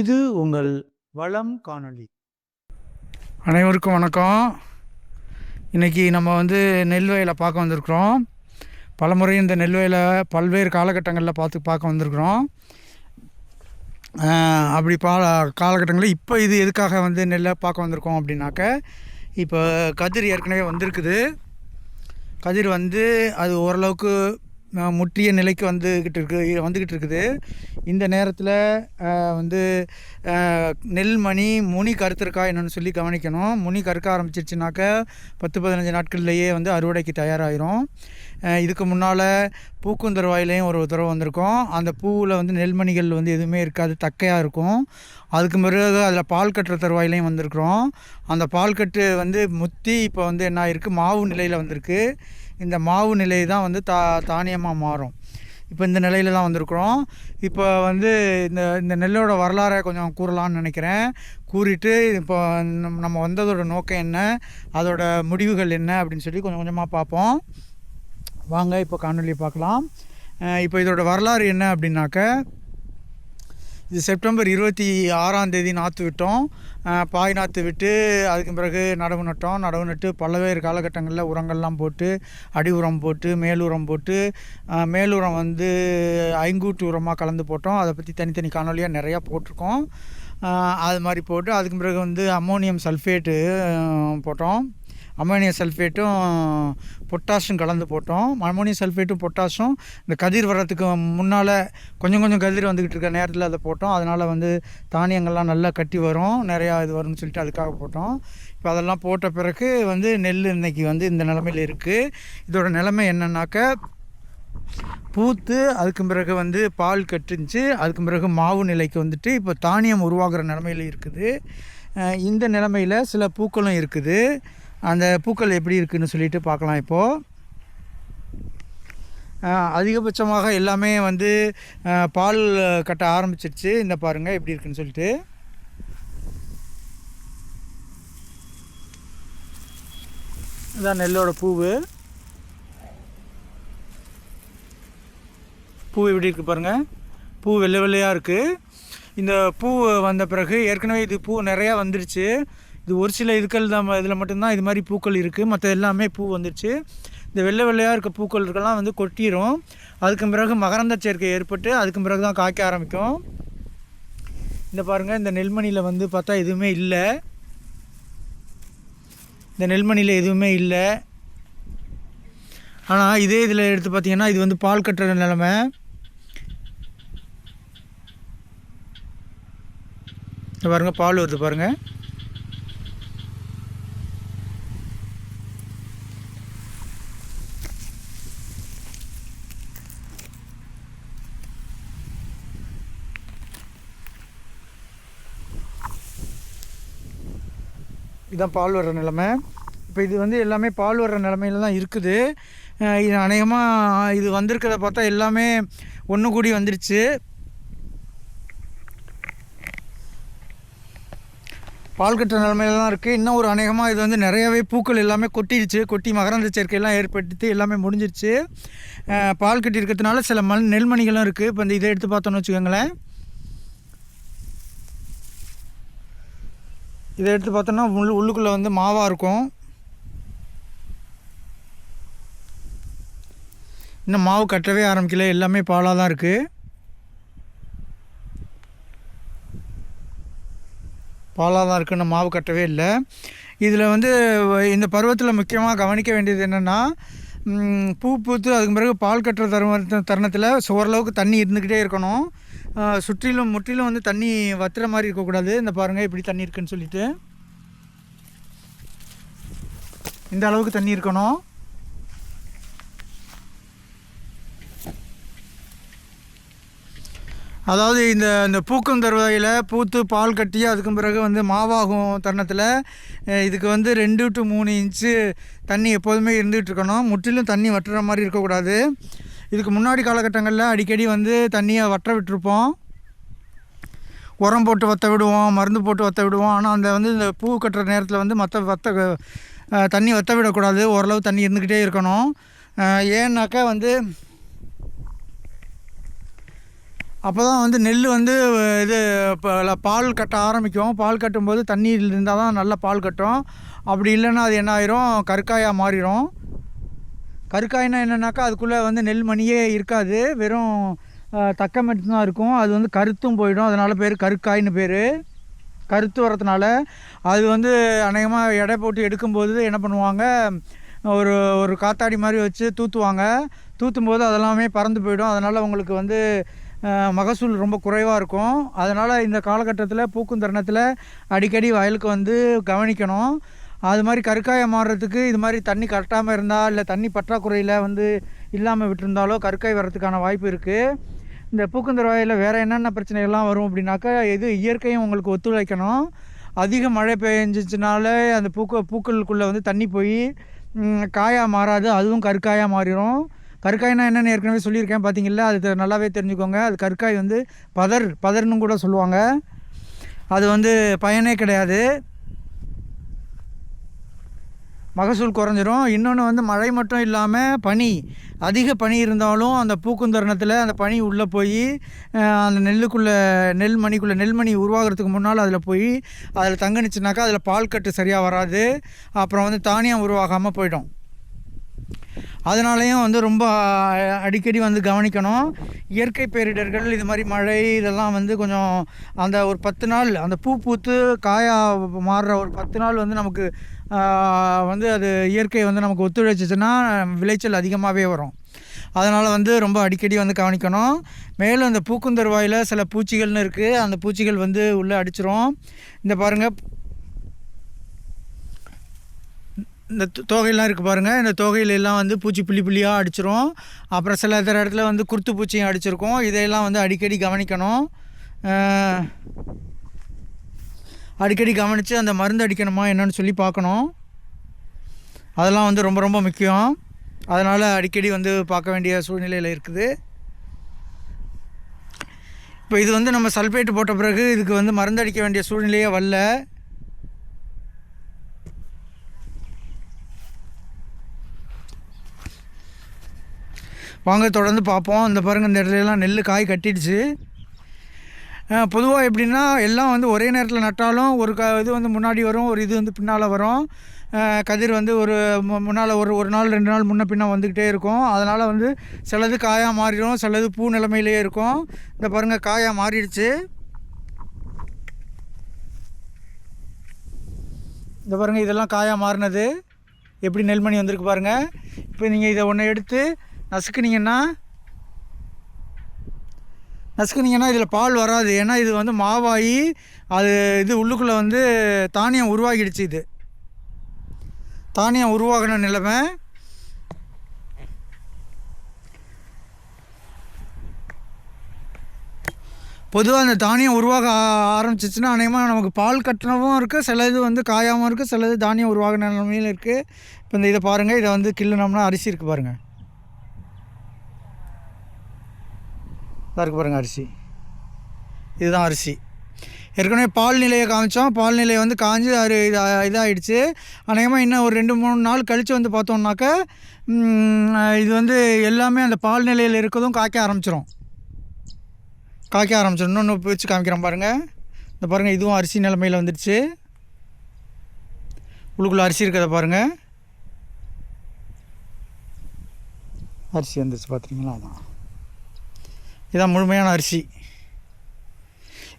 இது உங்கள் வளம் காணொளி. அனைவருக்கும் வணக்கம். இன்றைக்கி நம்ம வந்து நெல் வயலை பார்க்க வந்திருக்கிறோம். பலமுறை இந்த நெல் வயலை பல்வேறு காலகட்டங்களில் பார்த்து பார்க்க வந்திருக்கிறோம். அப்படி பா காலகட்டங்களில் இப்போ இது எதுக்காக வந்து நெல்லை பார்க்க வந்திருக்கோம் அப்படின்னாக்க இப்போ கதிர் ஏற்கனவே வந்திருக்குது. கதிர் வந்து அது ஓரளவுக்கு முற்றிய நிலைக்கு வந்துக்கிட்டு இருக்கு வந்துக்கிட்டு இருக்குது. இந்த நேரத்தில் வந்து நெல்மணி முனி கருத்திருக்கா என்னென்னு சொல்லி கவனிக்கணும். முனி கருக்க ஆரம்பிச்சிருச்சுனாக்க பத்து பதினஞ்சு நாட்கள்லேயே வந்து அறுவடைக்கு தயாராகிரும் இதுக்கு முன்னால் பூக்குந்தருவாயிலையும் ஒரு தடவை வந்திருக்கோம். அந்த பூவில் வந்து நெல்மணிகள் வந்து எதுவுமே இருக்காது தக்கையாக இருக்கும். அதுக்கு பிறகு அதில் பால் கட்டுற தருவாயிலையும் வந்திருக்கிறோம். அந்த பால் கட்டு வந்து முத்தி இப்போ வந்து என்ன ஆயிருக்கு மாவு நிலையில் வந்திருக்கு. இந்த மாவு நிலை தான் வந்து தா தானியமாக மாறும். இப்போ இந்த நிலையில தான் வந்திருக்கிறோம். இப்போ வந்து இந்த இந்த நெல்லோட வரலாறை கொஞ்சம் கூறலாம்னு நினைக்கிறேன். கூறிட்டு இப்போ நம்ம நம்ம வந்ததோட நோக்கம் என்ன அதோட முடிவுகள் என்ன அப்படின்னு சொல்லி கொஞ்சம் கொஞ்சமாக பார்ப்போம். வாங்க இப்போ காணொலியை பார்க்கலாம். இப்போ இதோட வரலாறு என்ன அப்படின்னாக்க இது செப்டம்பர் இருபத்தி ஆறாம் தேதி நாற்று விட்டோம். பாய் நாற்று விட்டு அதுக்கு பிறகு நடவு நட்டோம். நடவு நட்டு பல்வேறு காலகட்டங்களில் உரங்கள்லாம் போட்டு அடி உரம் போட்டு மேலுரம் போட்டு மேலூரம் மேலுரம் வந்து ஐங்கூட்டு உரமாக கலந்து போட்டோம். அதை பற்றி தனித்தனி காணொலியாக நிறையா போட்டிருக்கோம். அது மாதிரி போட்டு அதுக்கு பிறகு வந்து அம்மோனியம் சல்ஃபேட்டு போட்டோம். அம்மோனியம் சல்ஃபேட்டும் பொட்டாஷும் கலந்து போட்டோம். அம்மோனியம் சல்ஃபேட்டும் பொட்டாஷும் இந்த கதிர் வர்றதுக்கு முன்னால் கொஞ்சம் கொஞ்சம் கதிர் வந்துக்கிட்டு இருக்க நேரத்தில் அதை போட்டோம். அதனால் வந்து தானியங்கள்லாம் நல்லா கட்டி வரும். நிறையா இது வரும்னு சொல்லிட்டு அதுக்காக போட்டோம். இப்போ அதெல்லாம் போட்ட பிறகு வந்து நெல் இன்னைக்கு வந்து இந்த நிலமையில் இருக்குது இதோட நிலைமை என்னன்னாக்க பூத்து அதுக்கு பிறகு வந்து பால் கட்டுச்சு அதுக்கு பிறகு மாவு நிலைக்கு வந்துட்டு இப்போ தானியம் உருவாகிற நிலமையில் இருக்குது. இந்த நிலமையில் சில பூக்களும் இருக்குது. அந்த பூக்கள் எப்படி இருக்குதுன்னு சொல்லிட்டு பார்க்கலாம் இப்போது அதிகபட்சமாக எல்லாமே வந்து பால் கட்ட ஆரம்பிச்சிருச்சு. இந்த பாருங்கள் எப்படி இருக்குன்னு சொல்லிட்டு. இதான் நெல்லோட பூவு. பூ எப்படி இருக்குது பாருங்கள் பூ வெள்ளை வெள்ளையாக இருக்குது இந்த பூ வந்த பிறகு ஏற்கனவே இது பூ நிறையா வந்துருச்சு. இது ஒரு சில இதுக்கள் தான் இதில் மட்டும்தான் இது மாதிரி பூக்கள் இருக்குது. மற்ற எல்லாமே பூ வந்துருச்சு. இந்த வெள்ளை வெள்ளையாக இருக்க பூக்கள் இருக்கலாம் வந்து கொட்டிடும் அதுக்கு பிறகு மகரந்த சேர்க்கை ஏற்பட்டு அதுக்கு பிறகு தான் காய்க்க ஆரம்பிக்கும். இந்த பாருங்கள் இந்த நெல்மணியில் வந்து பார்த்தா எதுவுமே இல்லை. இந்த நெல்மணியில் எதுவுமே இல்லை. ஆனால் இதே இதில் எடுத்து பார்த்தீங்கன்னா இது வந்து பால் கட்டுற நிலமை. இந்த பாருங்கள் பால் வருது பாருங்கள் இதுதான் பால் வர்ற நிலமை. இப்போ இது வந்து எல்லாமே பால் வர்ற நிலமையில தான் இருக்குது. இது அநேகமாக இது வந்திருக்கிறத பார்த்தா எல்லாமே ஒன்று கூடி வந்துருச்சு. பால் கட்டுற நிலமையில தான் இருக்குது இன்னும் ஒரு அநேகமாக இது வந்து நிறையவே பூக்கள் எல்லாமே கொட்டிடுச்சு. கொட்டி மகரந்த சேர்க்கையெல்லாம் ஏற்படுத்தி எல்லாமே முடிஞ்சிருச்சு. பால் கட்டி இருக்கிறதுனால சில மண் நெல்மணிகளும் இருக்குது இப்போ இந்த இதை எடுத்து பார்த்தோன்னு வச்சுக்கோங்களேன். இதை எடுத்து பார்த்தோன்னா உள் உள்ளுக்குள்ளே வந்து மாவாக இருக்கும். இன்னும் மாவு கட்டவே ஆரம்பிக்கல. எல்லாமே பாலாக தான் இருக்குது பாலாக தான் இருக்குது இன்னும் மாவு கட்டவே இல்லை. இதில் வந்து இந்த பருவத்தில் முக்கியமாக கவனிக்க வேண்டியது என்னென்னா பூ பூத்து அதுக்கு பிறகு பால் கட்டுற தருவ தருணத்தில் ஓரளவுக்கு தண்ணி இருந்துக்கிட்டே இருக்கணும். சுற்றிலும் முற்றிலும் வந்து தண்ணி வத்துற மாதிரி இருக்கக்கூடாது. இந்த பாருங்கள் இப்படி தண்ணி இருக்குன்னு சொல்லிட்டு. இந்த அளவுக்கு தண்ணி இருக்கணும். அதாவது இந்த இந்த பூக்கும் தருவாயில் பூத்து பால் கட்டி அதுக்கு பிறகு வந்து மாவாகும் தருணத்தில் இதுக்கு வந்து ரெண்டு டு மூணு இன்ச்சு தண்ணி எப்போதுமே இருந்துகிட்டு இருக்கணும். முற்றிலும் தண்ணி வட்டுற மாதிரி இருக்கக்கூடாது. இதுக்கு முன்னாடி காலகட்டங்களில் அடிக்கடி வந்து தண்ணியை வற்ற விட்டுருப்போம். உரம் போட்டு வற்ற விடுவோம் மருந்து போட்டு வற்ற விடுவோம். ஆனால் அந்த வந்து இந்த பூ கட்டுற நேரத்தில் வந்து மற்ற வற்ற தண்ணி வற்ற விடக்கூடாது. ஓரளவு தண்ணி இருந்துக்கிட்டே இருக்கணும். ஏன்னாக்கா வந்து அப்போ தான் வந்து நெல் வந்து இது இப்போ பால் கட்ட ஆரம்பிக்கும். பால் கட்டும்போது தண்ணி இருந்தால் தான் நல்லா பால் கட்டும். அப்படி இல்லைன்னா அது என்ன ஆயிரும்? கற்காயாக மாறிடும் கருக்காய்னா என்னென்னாக்கா அதுக்குள்ளே வந்து நெல் மணியே இருக்காது. வெறும் தக்கம் தக்க தான் இருக்கும். அது வந்து கருத்தும் போயிடும். அதனால் பேர் கருக்காய்னு பேர். கருத்து வரதுனால அது வந்து அநேகமாக எடை போட்டு எடுக்கும்போது என்ன பண்ணுவாங்க ஒரு ஒரு காத்தாடி மாதிரி வச்சு தூத்துவாங்க. தூத்தும் போது அதெல்லாமே பறந்து போயிடும். அதனால் உங்களுக்கு வந்து மகசூல் ரொம்ப குறைவாக இருக்கும். அதனால் இந்த காலகட்டத்தில் பூக்கும் தருணத்தில் அடிக்கடி வயலுக்கு வந்து கவனிக்கணும். அது மாதிரி கருக்காயம் மாறுறதுக்கு இது மாதிரி தண்ணி கட்டாமல் இருந்தால் இல்லை தண்ணி பற்றாக்குறையில் வந்து இல்லாமல் விட்டுருந்தாலோ கருக்காய் வர்றதுக்கான வாய்ப்பு இருக்குது இந்த பூக்குந்தர் வாயில் வேறு என்னென்ன பிரச்சனைகள்லாம் வரும் அப்படின்னாக்கா எது இயற்கையும் உங்களுக்கு ஒத்துழைக்கணும். அதிக மழை பெஞ்சிச்சுனால அந்த பூக்க பூக்களுக்குள்ளே வந்து தண்ணி போய் காயாக மாறாது. அதுவும் கருக்காயாக மாறிடும் கருக்காய்னா என்னென்னு ஏற்கனவே சொல்லியிருக்கேன் பார்த்தீங்களா அது நல்லாவே தெரிஞ்சுக்கோங்க. அது கருக்காய் வந்து பதர் பதர்னு கூட சொல்லுவாங்க. அது வந்து பயனே கிடையாது. மகசூல் குறைஞ்சிரும். இன்னொன்று வந்து மழை மட்டும் இல்லாமல் பனி. அதிக பனி இருந்தாலும் அந்த பூக்கும் தருணத்தில் அந்த பனி உள்ளே போய் அந்த நெல்லுக்குள்ளே நெல் மணிக்குள்ளே நெல்மணி உருவாகிறதுக்கு முன்னால் அதில் போய் அதில் தங்கனிச்சுனாக்கா அதில் பால் கட்டு சரியாக வராது. அப்புறம் வந்து தானியம் உருவாகாமல் போயிடும். அதனாலையும் வந்து ரொம்ப அடிக்கடி வந்து கவனிக்கணும். இயற்கை பேரிடர்கள் இது மாதிரி மழை இதெல்லாம் வந்து கொஞ்சம் அந்த ஒரு பத்து நாள் அந்த பூ பூத்து காயா மாறுற ஒரு பத்து நாள் வந்து நமக்கு வந்து அது இயற்கை வந்து நமக்கு ஒத்துழைச்சிச்சுன்னா விளைச்சல் அதிகமாகவே வரும். அதனால் வந்து ரொம்ப அடிக்கடி வந்து கவனிக்கணும். மேலும் அந்த பூக்குந்தருவாயில் சில பூச்சிகள்னு இருக்குது அந்த பூச்சிகள் வந்து உள்ளே அடிச்சிரும். இந்த பாருங்கள் இந்த தோகையெல்லாம் தொகையெல்லாம் இருக்குது பாருங்கள் இந்த தொகையில எல்லாம் வந்து பூச்சி புள்ளி புள்ளியாக அடிச்சிரும். அப்புறம் சில இதர இடத்துல வந்து குருத்து பூச்சியும் அடிச்சிருக்கும். இதையெல்லாம் வந்து அடிக்கடி கவனிக்கணும். அடிக்கடி கவனித்து அந்த மருந்து அடிக்கணுமா என்னன்னு சொல்லி பார்க்கணும். அதெல்லாம் வந்து ரொம்ப ரொம்ப முக்கியம். அதனால் அடிக்கடி வந்து பார்க்க வேண்டிய சூழ்நிலையில் இருக்குது. இப்போ இது வந்து நம்ம சல்ஃபேட்டு போட்ட பிறகு இதுக்கு வந்து மருந்து அடிக்க வேண்டிய சூழ்நிலையே வரல. வாங்க தொடர்ந்து பார்ப்போம். இந்த பாருங்கள் இந்த இடத்துலலாம் நெல் காய் கட்டிடுச்சு. பொதுவாக எப்படின்னா எல்லாம் வந்து ஒரே நேரத்தில் நட்டாலும் ஒரு க இது வந்து முன்னாடி வரும் ஒரு இது வந்து பின்னால் வரும். கதிர் வந்து ஒரு முன்னால் ஒரு ஒரு நாள் ரெண்டு நாள் முன்ன பின்ன வந்துக்கிட்டே இருக்கும். அதனால் வந்து சிலது காயாக மாறிடும் சிலது பூ நிலைமையிலே இருக்கும். இந்த பாருங்கள் காயாக மாறிடுச்சு. இந்த பாருங்கள் இதெல்லாம் காயாக மாறினது. எப்படி நெல்மணி வந்திருக்கு பாருங்கள் இப்போ நீங்கள் இதை ஒன்று எடுத்து நசுக்குனீங்கன்னா நசுக்குனீங்கன்னா இதில் பால் வராது. ஏன்னா இது வந்து மாவாகி அது இது உள்ளுக்குள்ளே வந்து தானியம் உருவாகிடுச்சு இது. தானியம் உருவாகின நிலைமை. பொதுவாக அந்த தானியம் உருவாக ஆ- ஆரம்பிச்சிச்சுன்னா அநேகமாக நமக்கு பால் கட்டணமும் இருக்குது சில இது வந்து காயாமல் இருக்குது சில இது தானியம் உருவாகின நிலைமையில் இருக்குது இப்போ இந்த இதை பாருங்கள் இதை வந்து கிள்ளுனோம்னா அரிசி இருக்குது பாருங்கள் இதாக இருக்குது பாருங்கள் அரிசி. இதுதான் அரிசி. ஏற்கனவே பால் நிலையை காமிச்சோம். பால் நிலையை வந்து காஞ்சி அது இது இதாகிடுச்சு அநேகமாக இன்னும் ஒரு ரெண்டு மூணு நாள் கழித்து வந்து பார்த்தோம்னாக்க இது வந்து எல்லாமே அந்த பால் நிலையில் இருக்கிறதும் காய்க்க ஆரம்பிச்சிடும் காய்க்க ஆரம்பிச்சிடும் இன்னொன்று வச்சு காமிக்கிறேன் பாருங்கள் இந்த பாருங்கள் இதுவும் அரிசி நிலமையில் வந்துடுச்சு. உள்ளுக்குள்ளே அரிசி இருக்கிறத பாருங்கள் அரிசி வந்துருச்சு பார்த்துருங்களா அதான். இதான் முழுமையான அரிசி.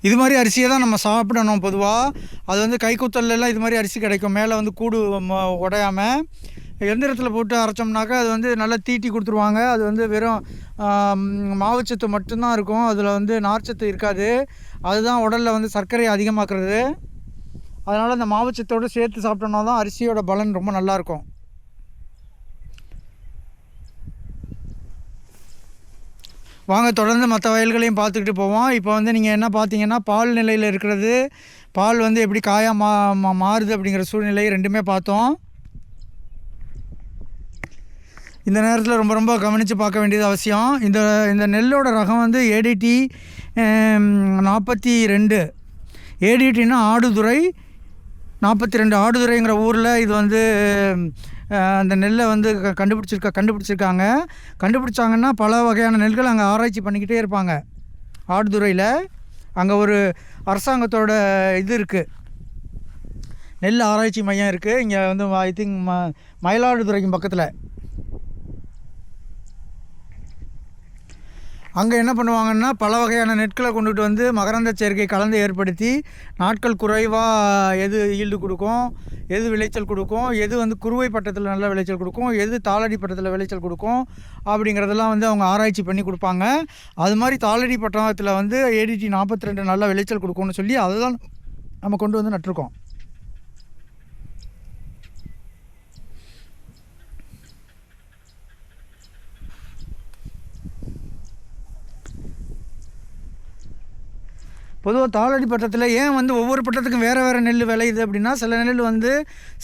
இது மாதிரி அரிசியை தான் நம்ம சாப்பிடணும் பொதுவாக அது வந்து கைக்குத்தல்லாம் இது மாதிரி அரிசி கிடைக்கும். மேலே வந்து கூடு உடையாமல் எந்திரத்தில் போட்டு அரைச்சோம்னாக்கா அது வந்து நல்லா தீட்டி கொடுத்துருவாங்க. அது வந்து வெறும் மாவுச்சத்து மட்டும்தான் இருக்கும். அதில் வந்து நார்ச்சத்து இருக்காது. அதுதான் உடலில் வந்து சர்க்கரையை அதிகமாக்குறது. அதனால் அந்த மாவுச்சத்தோடு சேர்த்து சாப்பிட்டோம்னா தான் அரிசியோட பலன் ரொம்ப நல்லாயிருக்கும் வாங்க தொடர்ந்து மற்ற வயல்களையும் பார்த்துக்கிட்டு போவோம். இப்போ வந்து நீங்கள் என்ன பார்த்தீங்கன்னா பால் நிலையில் இருக்கிறது பால் வந்து எப்படி காயாக மா மா- மாறுது அப்படிங்கிற சூழ்நிலை ரெண்டுமே பார்த்தோம். இந்த நேரத்தில் ரொம்ப ரொம்ப கவனித்து பார்க்க வேண்டியது அவசியம். இந்த இந்த நெல்லோட ரகம் வந்து ஏடிடி நாற்பத்தி ரெண்டு. ஏடிடின்னா ஆடுதுறை நாற்பத்தி ரெண்டு ஆடுதுறைங்கிற ஊரில் இது வந்து அந்த நெல்லை வந்து க- கண்டுபிடிச்சிருக்க கண்டுபிடிச்சிருக்காங்க. கண்டுபிடிச்சாங்கன்னா பல வகையான நெல்கள் அங்கே ஆராய்ச்சி பண்ணிக்கிட்டே இருப்பாங்க. ஆடுதுறையில் அங்கே ஒரு அரசாங்கத்தோட இது இருக்குது நெல் ஆராய்ச்சி மையம் இருக்குது இங்கே வந்து ஐ திங்க் ம மயிலாடுதுறைக்கும் பக்கத்தில். அங்கே என்ன பண்ணுவாங்கன்னா பல வகையான நெற்களை கொண்டுட்டு வந்து மகரந்த சேர்க்கை கலந்து ஏற்படுத்தி நாட்கள் குறைவாக எது ஈல்டு கொடுக்கும் எது விளைச்சல் கொடுக்கும் எது வந்து குறுவை பட்டத்தில் நல்ல விளைச்சல் கொடுக்கும் எது தாளடி பட்டத்தில் விளைச்சல் கொடுக்கும் அப்படிங்கிறதெல்லாம் வந்து அவங்க ஆராய்ச்சி பண்ணி கொடுப்பாங்க. அது மாதிரி தாளடி பட்டத்தில் வந்து ஏடிடி நாற்பத்தி ரெண்டு நல்ல விளைச்சல் கொடுக்கும்னு சொல்லி அதை தான் நம்ம கொண்டு வந்து நட்டிருக்கோம். பொதுவாக தாளடி பட்டத்தில் ஏன் வந்து ஒவ்வொரு பட்டத்துக்கும் வேறு வேறு நெல் விளையுது அப்படின்னா சில நெல் வந்து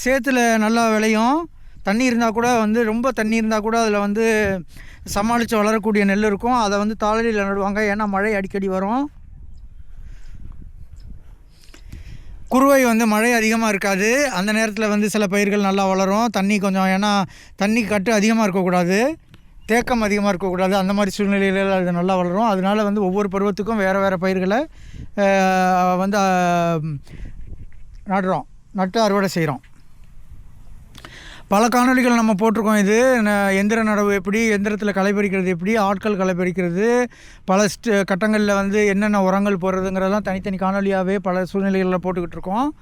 சேத்துல நல்லா விளையும். தண்ணி இருந்தால் கூட வந்து ரொம்ப தண்ணி இருந்தால் கூட அதில் வந்து சமாளித்து வளரக்கூடிய நெல் இருக்கும். அதை வந்து தாளடியில் நடுவாங்க. ஏன்னா மழை அடிக்கடி வரும். குருவை வந்து மழை அதிகமாக இருக்காது. அந்த நேரத்தில் வந்து சில பயிர்கள் நல்லா வளரும். தண்ணி கொஞ்சம் ஏன்னா தண்ணி கட்டு அதிகமாக இருக்கக்கூடாது. தேக்கம் அதிகமாக இருக்கக்கூடாது. அந்த மாதிரி சூழ்நிலையில் அது நல்லா வளரும். அதனால் வந்து ஒவ்வொரு பருவத்துக்கும் வேறு வேறு பயிர்களை வந்து நடுறோம். நட்டு அறுவடை செய்கிறோம் பல காணொளிகள் நம்ம போட்டிருக்கோம் இது. ந- எந்திர நடவு எப்படி எந்திரத்தில் களை பறிக்கிறது எப்படி ஆட்கள் களை பறிக்கிறது பல ஸ்ட கட்டங்களில் வந்து என்னென்ன உரங்கள் போடுறதுங்கிறதெல்லாம் தனித்தனி காணொலியாகவே பல சூழ்நிலைகளில் போட்டுக்கிட்டு இருக்கோம்.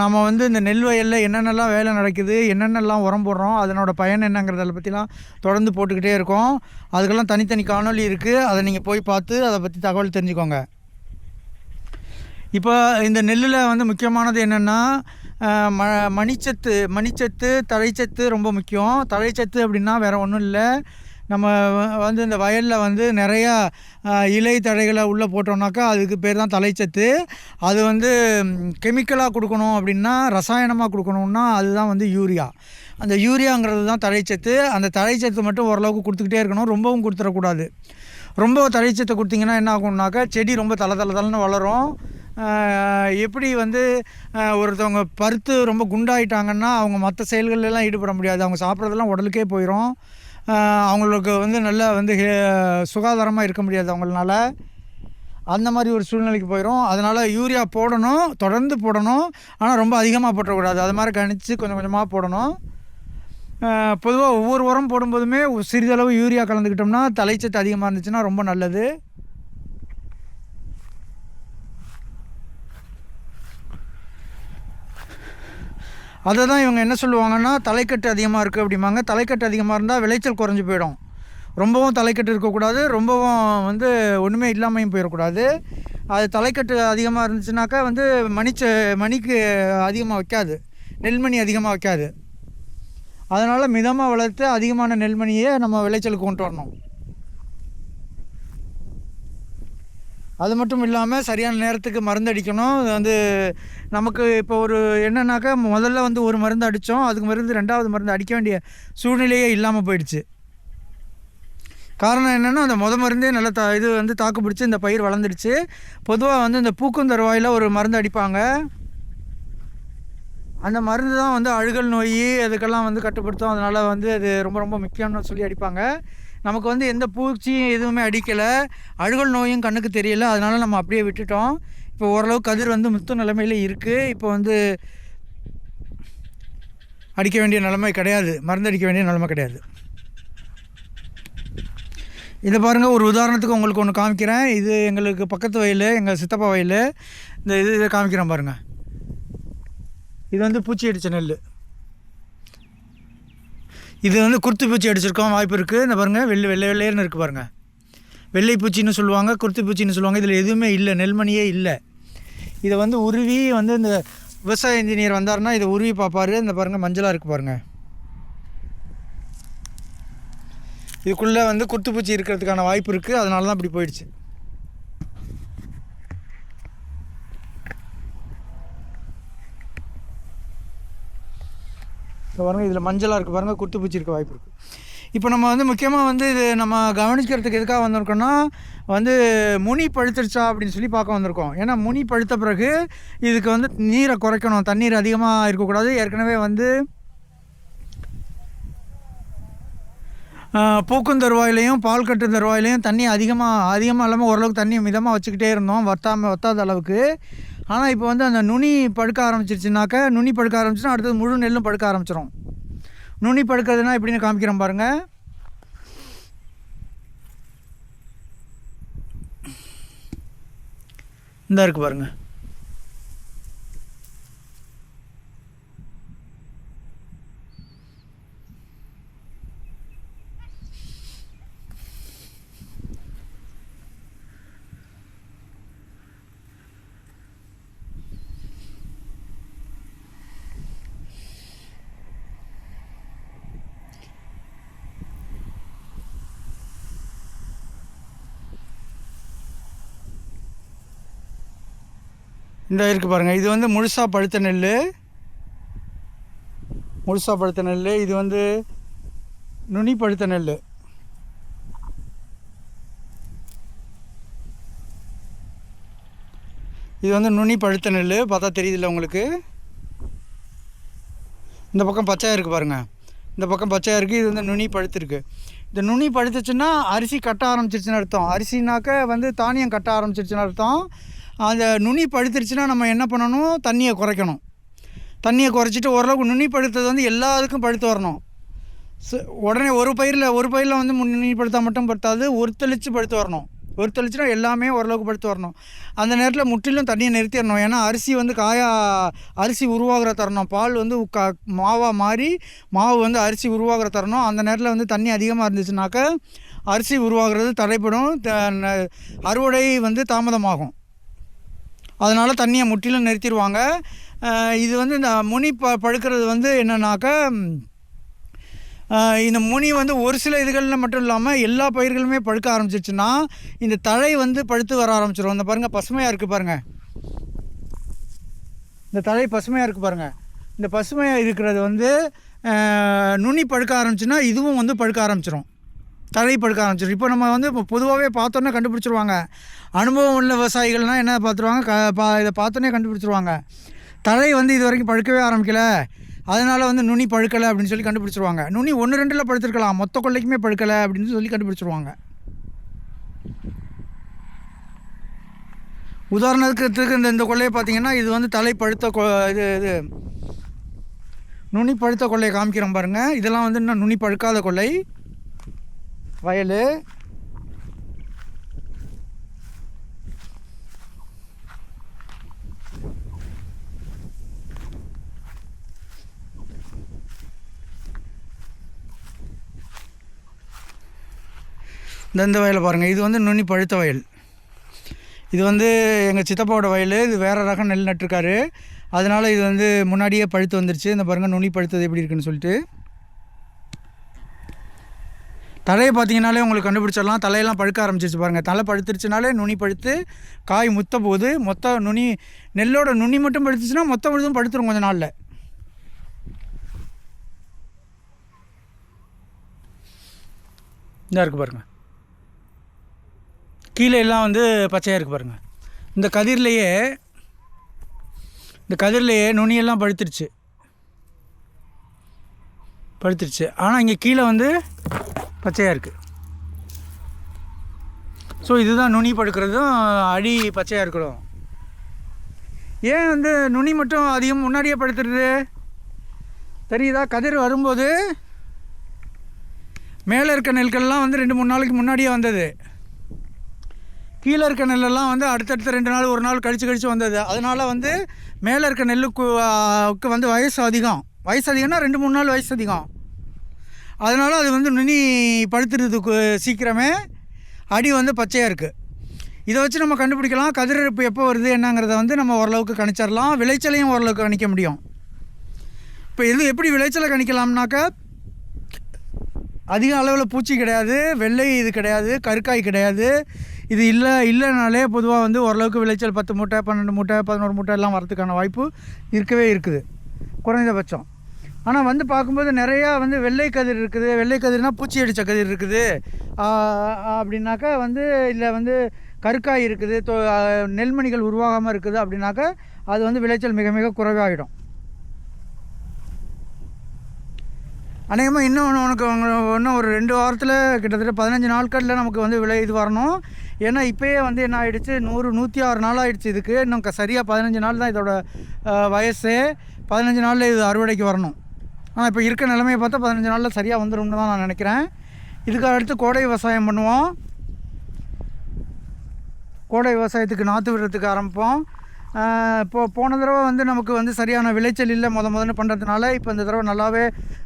நம்ம வந்து இந்த நெல் வயலில் என்னென்னலாம் வேலை நடக்குது என்னென்னலாம் உரம் போடுறோம் அதனோட பயன் என்னங்கிறத பற்றிலாம் தொடர்ந்து போட்டுக்கிட்டே இருக்கோம். அதுக்கெல்லாம் தனித்தனி காணொலி இருக்குது அதை நீங்கள் போய் பார்த்து அதை பற்றி தகவல் தெரிஞ்சுக்கோங்க. இப்போ இந்த நெல்லில் வந்து முக்கியமானது என்னென்னா ம மணிச்சத்து மணிச்சத்து தழைச்சத்து ரொம்ப முக்கியம். தழைச்சத்து அப்படின்னா வேறு ஒன்றும் இல்லை. நம்ம வந்து இந்த வயலில் வந்து நிறையா இலை தழைகளை உள்ளே போட்டோம்னாக்கா அதுக்கு பேர் தான் தழைச்சத்து அது வந்து கெமிக்கலாக கொடுக்கணும் அப்படின்னா ரசாயனமாக கொடுக்கணும்னா அதுதான் வந்து யூரியா. அந்த யூரியாங்கிறது தான் தழைச்சத்து அந்த தழைச்சத்து மட்டும் ஓரளவுக்கு கொடுத்துக்கிட்டே இருக்கணும். ரொம்பவும் கொடுத்துடக்கூடாது. ரொம்ப தழைச்சத்தை கொடுத்தீங்கன்னா என்ன ஆகும்னாக்கா செடி ரொம்ப தலை தலை தலைன்னு வளரும். எப்படி வந்து ஒருத்தவங்க பருத்து ரொம்ப குண்டாயிட்டாங்கன்னா அவங்க மற்ற செயல்களெல்லாம் ஈடுபட முடியாது. அவங்க சாப்பிட்றதெல்லாம் உடலுக்கே போயிடும் அவங்களுக்கு வந்து நல்லா வந்து சுகாதாரமாக இருக்க முடியாது அவங்களால. அந்த மாதிரி ஒரு சூழ்நிலைக்கு போயிடும் அதனால் யூரியா போடணும் தொடர்ந்து போடணும். ஆனால் ரொம்ப அதிகமாக போட்டக்கூடாது. அது மாதிரி கணிச்சு கொஞ்சம் கொஞ்சமாக போடணும். பொதுவாக ஒவ்வொரு உரம் போடும்போதுமே சிறிதளவு யூரியா கலந்துக்கிட்டோம்னா தலைச்சத்து அதிகமாக இருந்துச்சுன்னா ரொம்ப நல்லது. அதை தான் இவங்க என்ன சொல்லுவாங்கன்னா தலைக்கட்டு அதிகமாக இருக்குது அப்படிம்பாங்க. தலைக்கட்டு அதிகமாக இருந்தால் விளைச்சல் குறைஞ்சி போயிடும். ரொம்பவும் தலைக்கட்டு இருக்கக்கூடாது. ரொம்பவும் வந்து ஒன்றுமே இல்லாமையும் போயிடக்கூடாது. அது தலைக்கட்டு அதிகமாக இருந்துச்சுனாக்கா வந்து மணிச்ச மணிக்கு அதிகமாக வைக்காது. நெல்மணி அதிகமாக வைக்காது. அதனால் மிதமாக வளர்த்து அதிகமான நெல்மணியை நம்ம விளைச்சலுக்கு கொண்டு வரணும். அது மட்டும் இல்லாமல் சரியான நேரத்துக்கு மருந்து அடிக்கணும். அது வந்து நமக்கு இப்போ ஒரு என்னன்னாக்கா முதல்ல வந்து ஒரு மருந்து அடித்தோம் அதுக்கு மருந்து ரெண்டாவது மருந்து அடிக்க வேண்டிய சூழ்நிலையே இல்லாமல் போயிடுச்சு. காரணம் என்னென்னா அந்த முத மருந்தே நல்ல தா இது வந்து தாக்கு பிடிச்சி இந்த பயிர் வளர்ந்துடுச்சு. பொதுவாக வந்து இந்த பூக்கும் தருவாயில் ஒரு மருந்து அடிப்பாங்க. அந்த மருந்து தான் வந்து அழுகல் நோய் அதுக்கெல்லாம் வந்து கட்டுப்படுத்தும். அதனால் வந்து அது ரொம்ப ரொம்ப முக்கியம்னு சொல்லி அடிப்பாங்க. நமக்கு வந்து எந்த பூச்சியும் எதுவுமே அடிக்கலை. அழுகல் நோயும் கண்ணுக்கு தெரியல. அதனால் நம்ம அப்படியே விட்டுட்டோம். இப்போ ஓரளவு கதிர் வந்து முத்து நிலைமையில இருக்குது இப்போ வந்து அடிக்க வேண்டிய நிலைமை கிடையாது. மருந்து அடிக்க வேண்டிய நிலைமை கிடையாது. இதை பாருங்கள் ஒரு உதாரணத்துக்கு உங்களுக்கு ஒன்று காமிக்கிறேன். இது எங்களுக்கு பக்கத்து வயல் எங்கள் சித்தப்பா வயல். இந்த இது இதை காமிக்கிறேன் பாருங்கள் இது வந்து பூச்சி அடித்த நெல் இது வந்து குருத்து பூச்சி அடிச்சிருக்கோம். வாய்ப்பு இருக்குது இந்த பாருங்கள் வெள்ளை வெள்ளை வெள்ளையர்னு இருக்குது பாருங்கள் வெள்ளை பூச்சின்னு சொல்லுவாங்க குருத்து பூச்சின்னு சொல்லுவாங்க. இதில் எதுவுமே இல்லை நெல்மணியே இல்லை. இதை வந்து உருவி வந்து இந்த விவசாய இன்ஜினியர் வந்தாருன்னா இதை உருவி பார்ப்பாரு. இந்த பாருங்கள் மஞ்சளாக இருக்குது பாருங்கள் இதுக்குள்ளே வந்து குருத்து பூச்சி இருக்கிறதுக்கான வாய்ப்பு இருக்குது அதனால தான் இப்படி போயிடுச்சு. இப்போ பாருங்கள் இதில் மஞ்சளாக இருக்குது பாருங்கள் குத்து பூச்சி இருக்க வாய்ப்பு இருக்குது இப்போ நம்ம வந்து முக்கியமாக வந்து இது நம்ம கவனிக்கிறதுக்கு எதுக்காக வந்திருக்கோம்னா வந்து முனி பழுத்துருச்சா அப்படின்னு சொல்லி பார்க்க வந்திருக்கோம். ஏன்னா முனி பழுத்த பிறகு இதுக்கு வந்து நீரை குறைக்கணும். தண்ணீர் அதிகமாக இருக்கக்கூடாது. ஏற்கனவே வந்து பூக்கும் தருவாயிலையும் பால் கட்டு தருவாயிலையும் தண்ணி அதிகமாக அதிகமாக இல்லாமல் ஓரளவுக்கு தண்ணி மிதமாக வச்சுக்கிட்டே இருந்தோம். வத்தாமல் வத்தாத அளவுக்கு. ஆனால் இப்போ வந்து அந்த நுனி படுக்க ஆரம்பிச்சிருச்சுனாக்கா நுனி படுக்க ஆரம்பிச்சுன்னா அடுத்தது முழு நெல்லும் படுக்க ஆரம்பிச்சிடும் நுனி படுக்கிறதுனா எப்படின்னு காமிக்கிறேன் பாருங்கள் இந்த இருக்கு பாருங்கள் இந்த இருக்கு பாருங்கள் இது வந்து முழுசா பழுத்த நெல் முழுசா பழுத்த நெல் இது வந்து நுனி பழுத்த நெல் இது வந்து நுனி பழுத்த நெல் பார்த்தா தெரியுதுல்ல உங்களுக்கு? இந்த பக்கம் பச்சையாக இருக்குது பாருங்கள் இந்த பக்கம் பச்சையாக இருக்குது இது வந்து நுனி பழுத்திருக்கு. இந்த நுனி பழுத்துச்சுன்னா அரிசி கட்ட ஆரம்பிச்சிருச்சுன்னு அர்த்தம். அரிசினாக்க வந்து தானியம் கட்ட ஆரம்பிச்சிருச்சுன்னு அர்த்தம். அந்த நுனி பழுத்துருச்சுன்னா நம்ம என்ன பண்ணணும்? தண்ணியை குறைக்கணும். தண்ணியை குறைச்சிட்டு ஓரளவுக்கு நுனி பழுத்தது வந்து எல்லாத்துக்கும் பழுத்து வரணும். உடனே ஒரு பயிரில் ஒரு பயிரில் வந்து முன் நுனி பழுத்தா மட்டும் படுத்தாது ஒரு தெளித்து பழுத்து வரணும். ஒரு தெளிச்சுனா எல்லாமே ஓரளவுக்கு படுத்து வரணும். அந்த நேரத்தில் முற்றிலும் தண்ணியை நிறுத்திடணும். ஏன்னா அரிசி வந்து காயா அரிசி உருவாகிற தரணும். பால் வந்து க மாவாக மாறி மாவு வந்து அரிசி உருவாகிற தரணும். அந்த நேரத்தில் வந்து தண்ணி அதிகமாக இருந்துச்சுனாக்க அரிசி உருவாகிறது தடைப்படும் த- ந- அறுவடை வந்து தாமதமாகும். அதனால் தண்ணியை முற்றிலும் நிறுத்திடுவாங்க. இது வந்து இந்த முனி ப பழுக்கிறது வந்து என்னன்னாக்கா இந்த முனி வந்து ஒரு சில இதுகளில் மட்டும் இல்லாமல் எல்லா பயிர்களுமே பழுக்க ஆரம்பிச்சிச்சுன்னா இந்த தழை வந்து பழுத்து வர ஆரம்பிச்சிடும் இந்த பாருங்கள் பசுமையாக இருக்குது பாருங்கள் இந்த தழை பசுமையாக இருக்குது பாருங்கள் இந்த பசுமையாக இருக்கிறது வந்து நுனி பழுக்க ஆரம்பிச்சுன்னா இதுவும் வந்து பழுக்க ஆரம்பிச்சிடும் தழை படுக்க ஆரம்பிச்சிடும் இப்போ நம்ம வந்து இப்போ பொதுவாகவே பார்த்தோன்னே கண்டுபிடிச்சிருவாங்க. அனுபவம் உள்ள விவசாயிகள்னால் என்ன பார்த்துருவாங்க? க பா இதை பார்த்தோன்னே கண்டுபிடிச்சிருவாங்க. தழை வந்து இது வரைக்கும் பழுக்கவே ஆரம்பிக்கல. அதனால் வந்து நுனி பழுக்கலை அப்படின்னு சொல்லி கண்டுபிடிச்சிருவாங்க. நுனி ஒன்று ரெண்டில் பழுத்திருக்கலாம். மொத்த கொள்ளைக்குமே பழுக்கலை அப்படின்னு சொல்லி கண்டுபிடிச்சிருவாங்க. உதாரணத்துக்கு இந்த இந்த கொள்ளையை பார்த்தீங்கன்னா இது வந்து தலை பழுத்த கொ இது இது நுனி பழுத்த கொள்ளையை காமிக்கிறோம் பாருங்கள் இதெல்லாம் வந்து இன்னும் நுனி பழுக்காத கொள்ளை. வயல். இந்த இந்த வயலை பாருங்கள் இது வந்து நுனி பழுத்த வயல். இது வந்து எங்கள் சித்தப்பாவோட வயல். இது வேறு ரகம் நெல் நட்டிருக்காரு. அதனால் இது வந்து முன்னாடியே பழுத்து வந்துருச்சு. இந்த பாருங்கள் நுனி பழுத்தது எப்படி இருக்குன்னு சொல்லிட்டு. தலையை பார்த்தீங்கனாலே உங்களுக்கு கண்டுபிடிச்சிடலாம். தலையெல்லாம் பழுக்க ஆரம்பிச்சிருச்சு பாருங்கள் தலை பழுத்துருச்சுனாலே நுனி பழுத்து காய் முத்த போகுது. மொத்த நுனி நெல்லோட நுனி மட்டும் பழுத்துச்சுன்னா மொத்த முழுதும் பழுத்துரும் கொஞ்சம் நாளில். இதாக இருக்குது பாருங்கள் கீழே எல்லாம் வந்து பச்சையாக இருக்குது பாருங்கள் இந்த கதிர்லேயே இந்த கதிர்லேயே நுனியெல்லாம் பழுத்துருச்சு. பழுத்துருச்சு. ஆனால் இங்கே கீழே வந்து பச்சையாக இருக்குது ஸோ இதுதான் நுனி படுக்கிறதும் அடி பச்சையாக இருக்கணும். ஏன் வந்து நுனி மட்டும் அதிகம் முன்னாடியே படுத்துறது? தெரியுதா? கதிர் வரும்போது மேலே இருக்க நெல்கள்லாம் வந்து ரெண்டு மூணு நாளைக்கு முன்னாடியே வந்தது. கீழே இருக்க நெல்லெல்லாம் வந்து அடுத்தடுத்த ரெண்டு நாள் ஒரு நாள் கழித்து கழித்து வந்தது. அதனால் வந்து மேலே இருக்க நெல்லுக்கு வந்து வயசு அதிகம். வயசு அதிகம்னா ரெண்டு மூணு நாள் வயசு அதிகம். அதனால் அது வந்து நுனி பழுத்துறதுக்கு சீக்கிரமே அடி வந்து பச்சையாக இருக்குது இதை வச்சு நம்ம கண்டுபிடிக்கலாம். கதிரிழப்பு எப்போ வருது என்னங்கிறத வந்து நம்ம ஓரளவுக்கு கணிச்சிடலாம். விளைச்சலையும் ஓரளவுக்கு கணிக்க முடியும். இப்போ இது எப்படி விளைச்சலை கணிக்கலாம்னாக்கா அதிக அளவில் பூச்சி கிடையாது வெள்ளை இது கிடையாது கருக்காய் கிடையாது. இது இல்லை இல்லைனாலே பொதுவாக வந்து ஓரளவுக்கு விளைச்சல் பத்து மூட்டை பன்னெண்டு மூட்டை பதினோரு மூட்டை எல்லாம் வரதுக்கான வாய்ப்பு இருக்கவே இருக்குது. குறைந்தபட்சம். ஆனால் வந்து பார்க்கும்போது நிறையா வந்து வெள்ளை கதிர் இருக்குது. வெள்ளை கதிர்னால் பூச்சி அடித்த கதிர் இருக்குது. அப்படின்னாக்கா வந்து இல்லை வந்து கருக்காய் இருக்குது. தொ நெல்மணிகள் உருவாகாமல் இருக்குது அப்படின்னாக்கா அது வந்து விளைச்சல் மிக மிக குறைவாகிடும் அநேகமாக இன்னும் உனக்கு இன்னும் ஒரு ரெண்டு வாரத்தில் கிட்டத்தட்ட பதினஞ்சு நாட்களில் நமக்கு வந்து விலை இது வரணும். ஏன்னா இப்போயே வந்து என்ன ஆகிடுச்சு நூறு நூற்றி ஆறு நாள் ஆகிடுச்சு இதுக்கு. இன்னும் சரியாக பதினஞ்சு நாள் தான் இதோட வயசு. பதினஞ்சு நாளில் இது அறுவடைக்கு வரணும். ஆனால் இப்போ இருக்க நிலைமையை பார்த்தா பதினஞ்சு நாளில் சரியாக வந்துரும்னு தான் நான் நினைக்கிறேன். இதுக்காக அடுத்து கோடை விவசாயம் பண்ணுவோம். கோடை விவசாயத்துக்கு நாற்று விடுறதுக்கு ஆரம்பிப்போம். இப்போ போன தடவை வந்து நமக்கு வந்து சரியான விளைச்சல் இல்லை முத முதல்ல பண்ணுறதுனால இப்போ இந்த தடவை நல்லாவே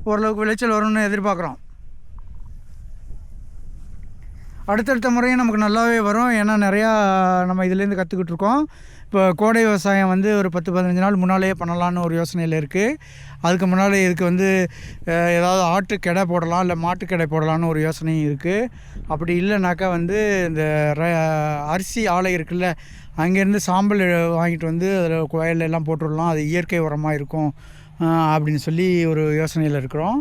ஓரளவுக்கு விளைச்சல் வரும்னு எதிர்பார்க்குறோம். அடுத்தடுத்த முறையும் நமக்கு நல்லாவே வரும். ஏன்னா நிறையா நம்ம இதுலேருந்து கற்றுக்கிட்டு இருக்கோம். இப்போ கோடை விவசாயம் வந்து ஒரு பத்து பதினஞ்சு நாள் முன்னாலேயே பண்ணலான்னு ஒரு யோசனையில் இருக்குது அதுக்கு முன்னாடி இதுக்கு வந்து ஏதாவது ஆட்டு கடை போடலாம் இல்லை மாட்டு கடை போடலான்னு ஒரு யோசனையும் இருக்குது அப்படி இல்லைனாக்கா வந்து இந்த ர- அரிசி ஆலை இருக்குல்ல அங்கேருந்து சாம்பல் வாங்கிட்டு வந்து அதில் வயல்ல எல்லாம் போட்டுடலாம் அது இயற்கை உரமாக இருக்கும் அப்படின்னு சொல்லி ஒரு யோசனையில் இருக்கிறோம்.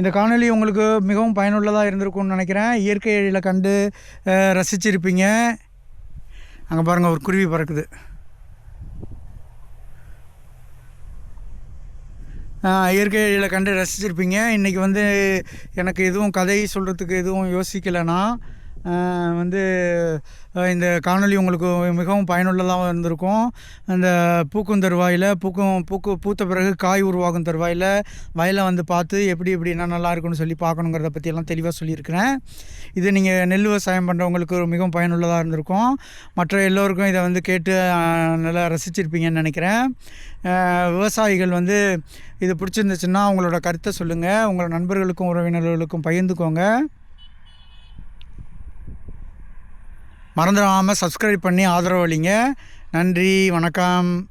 இந்த காணொளி உங்களுக்கு மிகவும் பயனுள்ளதாக இருந்திருக்கும்னு நினைக்கிறேன். இயற்கை எழில கண்டு ரசிச்சிருப்பீங்க. அங்கே பாருங்கள் ஒரு குருவி பறக்குது. இயற்கை எழில கண்டு ரசிச்சிருப்பீங்க. இன்றைக்கி வந்து எனக்கு எதுவும் கதை சொல்கிறதுக்கு எதுவும் யோசிக்கலைன்னா வந்து இந்த காணொளி உங்களுக்கு மிகவும் பயனுள்ளதாக இருந்திருக்கும். அந்த பூக்கும் தருவாயில் பூக்கும் பூக்கு பூத்த பிறகு காய் உருவாகும் தருவாயில் வயலை வந்து பார்த்து எப்படி எப்படி என்ன நல்லா இருக்குன்னு சொல்லி பார்க்கணுங்கிறத பற்றியெல்லாம் தெளிவாக சொல்லியிருக்கிறேன். இது நீங்கள் நெல் விவசாயம் பண்ணுறவங்களுக்கு மிகவும் பயனுள்ளதாக இருந்திருக்கும். மற்ற எல்லோருக்கும் இதை வந்து கேட்டு நல்லா ரசிச்சிருப்பீங்கன்னு நினைக்கிறேன். விவசாயிகள் வந்து இது பிடிச்சிருந்துச்சுன்னா அவங்களோட கருத்தை சொல்லுங்கள் உங்களோட நண்பர்களுக்கும் உறவினர்களுக்கும் பகிர்ந்துக்கோங்க. மறந்துடாமல் சப்ஸ்கிரைப் பண்ணி ஆதரவு அளிங்க. நன்றி வணக்கம்.